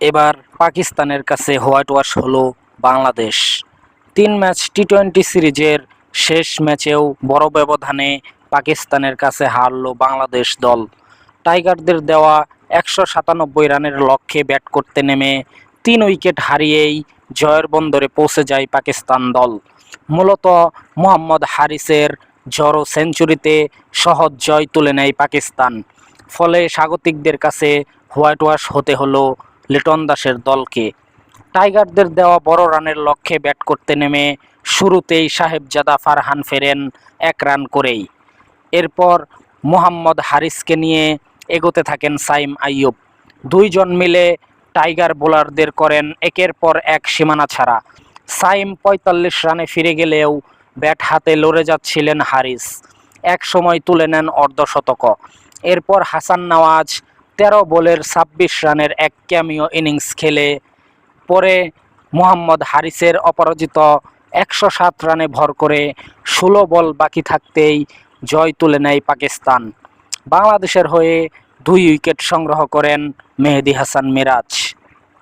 এবার পাকিস্তানের কাছে হোয়াইট ওয়াশ হলো বাংলাদেশ। তিন ম্যাচ টি টোয়েন্টি সিরিজের শেষ ম্যাচেও বড় ব্যবধানে পাকিস্তানের কাছে হারলো বাংলাদেশ দল। টাইগারদের দেওয়া একশো সাতানব্বই রানের লক্ষ্যে ব্যাট করতে নেমে তিন উইকেট হারিয়েই জয়ের বন্দরে পৌঁছে যায় পাকিস্তান দল। মূলত মোহাম্মদ হারিসের জড়ো সেঞ্চুরিতে সহজ জয় তুলে নেয় পাকিস্তান। ফলে স্বাগতিকদের কাছে হোয়াইট ওয়াশ হতে হলো লিটন দাসের দলকে। টাইগারদের দেওয়া বড় রানের লক্ষ্যে ব্যাট করতে নেমে শুরুতেই সাহেবজাদা ফারহান ফেরেন এক রান করেই। এরপর মোহাম্মদ হারিসকে নিয়ে এগোতে থাকেন সাইম আইয়ুব। দুইজন মিলে টাইগার বোলারদের করেন একের পর এক সীমানা ছাড়া। সাইম পঁয়তাল্লিশ রানে ফিরে গেলেও ব্যাট হাতে লড়ে যাচ্ছিলেন হারিস। এক সময় তুলে নেন অর্ধশতক এরপর হাসান নওয়াজ তেরো বলের ছাব্বিশ রানের এক ক্যামিও ইনিংস খেলে পরে মোহাম্মদ হারিসের অপরাজিত একশো সাত রানে ভর করে ষোলো বল বাকি থাকতেই জয় তুলে নেয় পাকিস্তান। বাংলাদেশের হয়ে দুই উইকেট সংগ্রহ করেন মেহেদি হাসান মিরাজ।